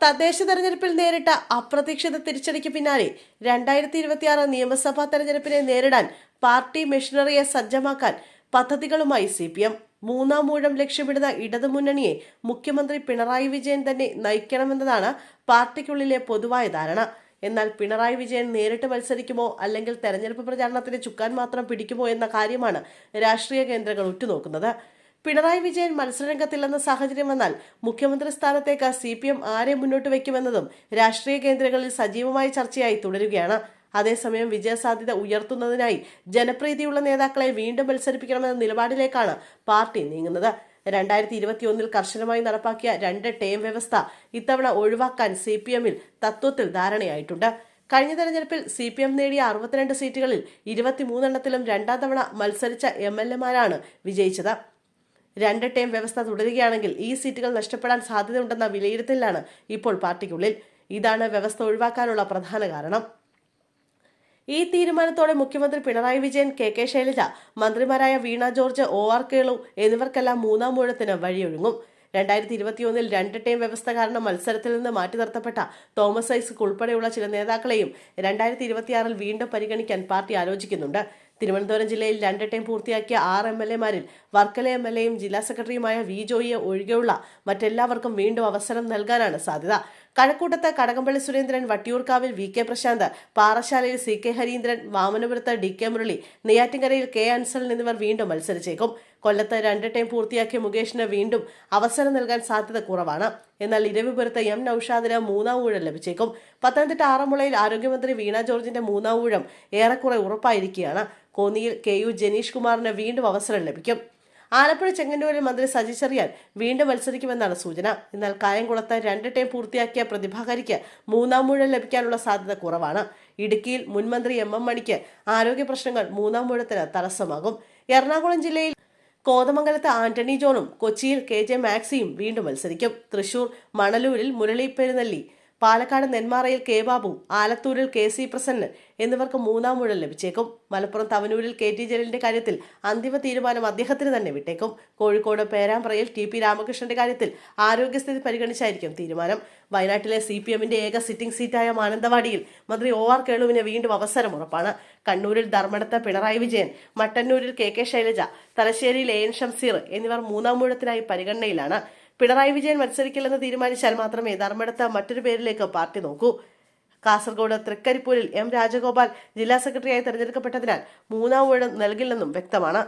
തദ്ദേശ തെരഞ്ഞെടുപ്പിൽ നേരിട്ട അപ്രതീക്ഷിത തിരിച്ചടിക്ക് പിന്നാലെ രണ്ടായിരത്തി ഇരുപത്തിയാറ് നിയമസഭാ തെരഞ്ഞെടുപ്പിനെ നേരിടാൻ പാർട്ടി മെഷീനറിയെ സജ്ജമാക്കാൻ പദ്ധതികളുമായി സി പി എം മൂന്നാം മൂഴം ലക്ഷ്യമിടുന്ന ഇടതുമുന്നണിയെ മുഖ്യമന്ത്രി പിണറായി വിജയൻ തന്നെ നയിക്കണമെന്നതാണ് പാർട്ടിക്കുള്ളിലെ പൊതുവായ ധാരണ. എന്നാൽ പിണറായി വിജയൻ നേരിട്ട് മത്സരിക്കുമോ അല്ലെങ്കിൽ തെരഞ്ഞെടുപ്പ് പ്രചാരണത്തിന് ചുക്കാൻ മാത്രം പിടിക്കുമോ എന്ന കാര്യമാണ് രാഷ്ട്രീയ കേന്ദ്രങ്ങൾ ഉറ്റുനോക്കുന്നത്. പിണറായി വിജയൻ മത്സരരംഗത്തില്ലെന്ന സാഹചര്യം വന്നാൽ മുഖ്യമന്ത്രി സ്ഥാനത്തേക്ക് സി പി എം ആരെ മുന്നോട്ട് വയ്ക്കുമെന്നതും രാഷ്ട്രീയ കേന്ദ്രങ്ങളിൽ സജീവമായ ചർച്ചയായി തുടരുകയാണ്. അതേസമയം വിജയസാധ്യത ഉയർത്തുന്നതിനായി ജനപ്രീതിയുള്ള നേതാക്കളെ വീണ്ടും മത്സരിപ്പിക്കണമെന്ന നിലപാടിലേക്കാണ് പാർട്ടി നീങ്ങുന്നത്. രണ്ടായിരത്തി ഇരുപത്തിയൊന്നിൽ കർശനമായി നടപ്പാക്കിയ രണ്ട് ടേം വ്യവസ്ഥ ഇത്തവണ ഒഴിവാക്കാൻ സി പി എമ്മിൽ തത്വത്തിൽ ധാരണയായിട്ടുണ്ട്. കഴിഞ്ഞ തെരഞ്ഞെടുപ്പിൽ സി പി എം നേടിയ അറുപത്തിരണ്ട് സീറ്റുകളിൽ ഇരുപത്തിമൂന്നെണ്ണത്തിലും രണ്ടാം തവണ മത്സരിച്ച എം എൽ എമാരാണ് വിജയിച്ചത്. രണ്ട് ടേം വ്യവസ്ഥ തുടരുകയാണെങ്കിൽ ഈ സീറ്റുകൾ നഷ്ടപ്പെടാൻ സാധ്യതയുണ്ടെന്ന വിലയിരുത്തലാണ് ഇപ്പോൾ പാർട്ടിക്കുള്ളിൽ. ഇതാണ് വ്യവസ്ഥ ഒഴിവാക്കാനുള്ള പ്രധാന കാരണം. ഈ തീരുമാനത്തോടെ മുഖ്യമന്ത്രി പിണറായി വിജയൻ കെ കെ ശൈലജ മന്ത്രിമാരായ Veena George O R Kelu എന്നിവർക്കെല്ലാം മൂന്നാം മൂഴത്തിന് വഴിയൊഴുങ്ങും രണ്ടായിരത്തി ഇരുപത്തിയൊന്നിൽ രണ്ട് ടീം വ്യവസ്ഥ കാരണം മത്സരത്തിൽ നിന്ന് മാറ്റി നിർത്തപ്പെട്ട തോമസ് ഐസക് ഉൾപ്പെടെയുള്ള ചില നേതാക്കളെയും രണ്ടായിരത്തി ഇരുപത്തിയാറിൽ വീണ്ടും പരിഗണിക്കാൻ പാർട്ടി ആലോചിക്കുന്നുണ്ട്. തിരുവനന്തപുരം ജില്ലയിൽ രണ്ട് ടൈം പൂർത്തിയാക്കിയ ആറ് എം എൽ എമാരിൽ വർക്കല എം എൽ എയും ജില്ലാ സെക്രട്ടറിയുമായ വി ജോയിയെ ഒഴികെയുള്ള മറ്റെല്ലാവർക്കും വീണ്ടും അവസരം നൽകാനാണ് സാധ്യത. കഴക്കൂട്ടത്ത് കടകംപള്ളി സുരേന്ദ്രൻ വട്ടിയൂർക്കാവിൽ വി കെ പ്രശാന്ത് പാറശാലയിൽ സി കെ ഹരീന്ദ്രൻ വാമനപുരത്ത് ഡി കെ മുരളി നെയ്യാറ്റിൻകരയിൽ കെ അൻസൽ എന്നിവർ വീണ്ടും മത്സരിച്ചേക്കും. കൊല്ലത്ത് രണ്ട് ടൈം പൂർത്തിയാക്കിയ മുകേഷിന് വീണ്ടും അവസരം നൽകാൻ സാധ്യത കുറവാണ്. എന്നാൽ ഇരവിപുരത്ത് എം നൌഷാദിന് മൂന്നാം ഊഴം ലഭിച്ചേക്കും. പത്തനംതിട്ട ആറന്മുളയിൽ ആരോഗ്യമന്ത്രി വീണ ജോർജിന്റെ മൂന്നാം ഊഴം ഏറെക്കുറെ ഉറപ്പായിരിക്കുകയാണ്. കോന്നിയിൽ കെ യു ജനീഷ് കുമാറിന് വീണ്ടും അവസരം ലഭിക്കും. ആലപ്പുഴ ചെങ്ങന്നൂരിൽ മന്ത്രി സജി ചെറിയാൻ വീണ്ടും മത്സരിക്കുമെന്നാണ് സൂചന. എന്നാൽ കായംകുളത്ത് രണ്ട് ടൈം പൂർത്തിയാക്കിയ പ്രതിഭാകരിക്ക് മൂന്നാം മൂഴം ലഭിക്കാനുള്ള സാധ്യത കുറവാണ്. ഇടുക്കിയിൽ മുൻമന്ത്രി എം എം മണിക്ക് ആരോഗ്യ പ്രശ്നങ്ങൾ മൂന്നാം മൂഴത്തിന് തടസ്സമാകും. എറണാകുളം ജില്ലയിൽ കോതമംഗലത്ത് ആന്റണി ജോണും കൊച്ചിയിൽ കെ ജെ മാക്സിയും വീണ്ടും മത്സരിക്കും. തൃശൂർ മണലൂരിൽ മുരളി പെരുന്നല്ലി പാലക്കാട് നെന്മാറയിൽ കെ ബാബു ആലത്തൂരിൽ കെ സി പ്രസന്നൻ എന്നിവർക്ക് മൂന്നാം മുഴൽ ലഭിച്ചേക്കും. മലപ്പുറം തവനൂരിൽ കെ ടി ജലീലിന്റെ കാര്യത്തിൽ അന്തിമ തീരുമാനം അദ്ദേഹത്തിന് തന്നെ വിട്ടേക്കും. കോഴിക്കോട് പേരാമ്പ്രയിൽ ടി പി രാമകൃഷ്ണന്റെ കാര്യത്തിൽ ആരോഗ്യസ്ഥിതി പരിഗണിച്ചായിരിക്കും തീരുമാനം. വയനാട്ടിലെ സി പി എമ്മിന്റെ ഏക സിറ്റിംഗ് സീറ്റായ മാനന്തവാടിയിൽ മന്ത്രി ഒ ആർ കേളുവിന് വീണ്ടും അവസരം ഉറപ്പാണ്. കണ്ണൂരിൽ ധർമ്മടത്ത് പിണറായി വിജയൻ മട്ടന്നൂരിൽ കെ കെ ശൈലജ തലശ്ശേരിയിൽ എ എൻ ഷംസീർ എന്നിവർ മൂന്നാം ഊഴത്തിനായി പരിഗണനയിലാണ്. പിണറായി വിജയൻ മത്സരിക്കില്ലെന്ന് തീരുമാനിച്ചാൽ മാത്രമേ ധർമ്മടത്ത് മറ്റൊരു പേരിലേക്ക് പാർട്ടി നോക്കൂ. കാസർഗോഡ് തൃക്കരിപ്പൂരിൽ എം രാജഗോപാൽ ജില്ലാ സെക്രട്ടറിയായി തെരഞ്ഞെടുക്കപ്പെട്ടതിനാൽ മൂന്നാം ഊഴം നൽകില്ലെന്നും വ്യക്തമാണ്.